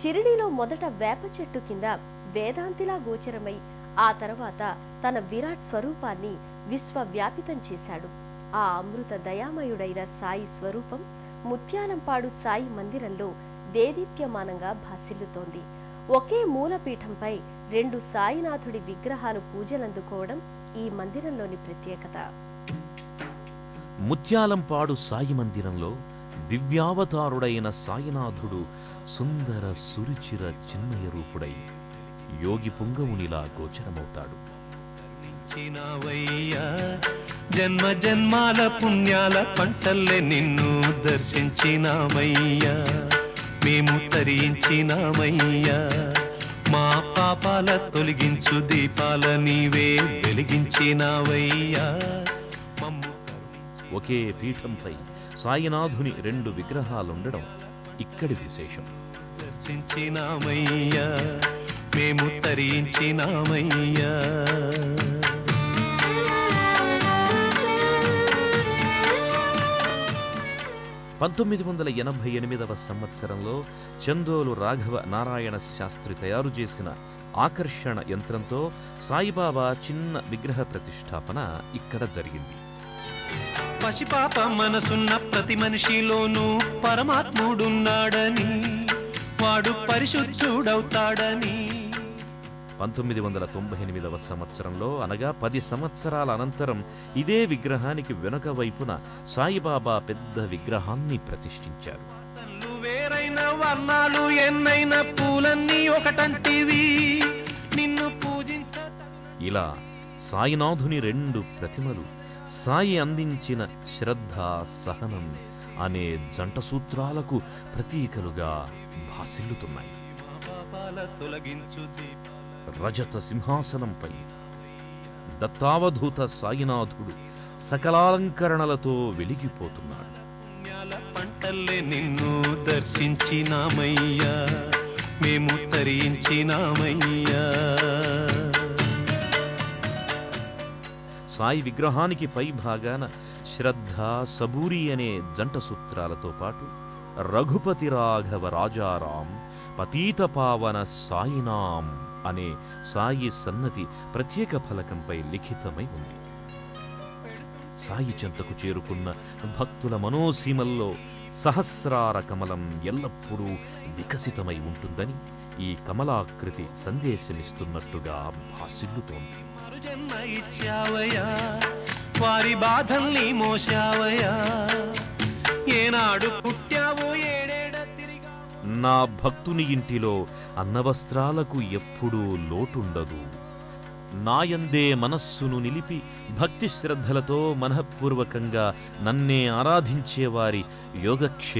షిరిడీలో మొదట వేప చెట్టు కింద వేదాంతిలా గోచరమై ఆ తర్వాత తన విరాట్ స్వరూపాన్ని విశ్వవ్యాపితం చేశాడు. ఆ అమృత దయామయుడైన సాయి స్వరూపం ముత్యాలంపాడు సాయి మందిరంలో దేదీప్యమానంగా భాసిల్లుతోంది. ఒకే మూలపీఠంపై రెండు సాయినాథుడి విగ్రహాలు పూజలందుకోవడం ఈ మందిరంలోని ప్రత్యేకత. ముత్యాలంపాడు సాయి మందిరంలో దివ్యావతారుడైన సాయినాథుడు సుందర సురుచిర చిన్మయ రూపుడై యోగి పుంగవునిలా గోచరమవుతాడు. జన్మ జన్మాల పుణ్యాల పంటల్లే నిన్ను దర్శించినామయ్యా. మేము తరించినామయ్యా మా పాపాల తొలగించు దీపాల నీవే వెలిగించినావయ్యా. ఒకే పీఠంపై సాయినాథుని రెండు విగ్రహాలుండడం ఇక్కడి విశేషం. దర్శించినామయ్యా మేము తరించినామయ్యా. పంతొమ్మిది వందల ఎనభై ఎనిమిదవ సంవత్సరంలో చందోలు రాఘవ నారాయణ శాస్త్రి తయారు చేసిన ఆకర్షణ యంత్రంతో సాయిబాబా చిన్న విగ్రహ ప్రతిష్టాపన ఇక్కడ జరిగింది. పసిపాప మనసున్న ప్రతి మనిషిలోనూ పరమాత్ముడున్నాడని వాడు పరిశుద్ధుడవుతాడని. పంతొమ్మిది వందల తొంభై ఎనిమిదవ సంవత్సరంలో అనగా పది సంవత్సరాల అనంతరం ఇదే విగ్రహానికి వెనుక వైపున సాయిబాబా పెద్ద విగ్రహాన్ని ప్రతిష్ఠించారు. వేరైన వర్ణాలు ఎన్నైన పూలన్నీ ఒకటంటివి. నిన్ను పూజించ ఇలా సాయినాథుని రెండు ప్రతిమలు సాయి అందించిన శ్రద్ధ సహనం అనే జంట సూత్రాలకు ప్రతీకలుగా భాసిల్లుతున్నాయి. రజత సింహాసనంపై దత్తావధూత సాయినాథుడు సకలాలంకరణలతో వెలిగిపోతున్నాడు. పంటల్లే నిన్ను దర్శించినామయ్యా మేము తరించినామయ్యా. సాయి విగ్రహానికి పై భాగాన శ్రద్ధ సబూరి అనే జంట సూత్రాలతో పాటు రఘుపతి రాఘవ రాజారాం పతీత పావన సాయినాం అనే సాయి సన్నతి ప్రత్యేక ఫలకంపై లిఖితమై ఉంది. సాయి చెంతకు చేరుకున్న భక్తుల మనోసీమల్లో సహస్రార కమలం ఎల్లప్పుడూ వికసితమై ఉంటుందని ఈ కమలాకృతి సందేశమిస్తున్నట్టుగా భాసిల్లుతోంది. వారి బాధల్ని ఏనాడు పుట్టావో నా భక్తుని ఇంటిలో అన్నవస్త్రాలకు ఎప్పుడూ లోటుండదు. నాయందే మనస్సును నిలిపి భక్తి శ్రద్ధలతో మనఃపూర్వకంగా నన్నే ఆరాధించేవారి యోగక్షేమ.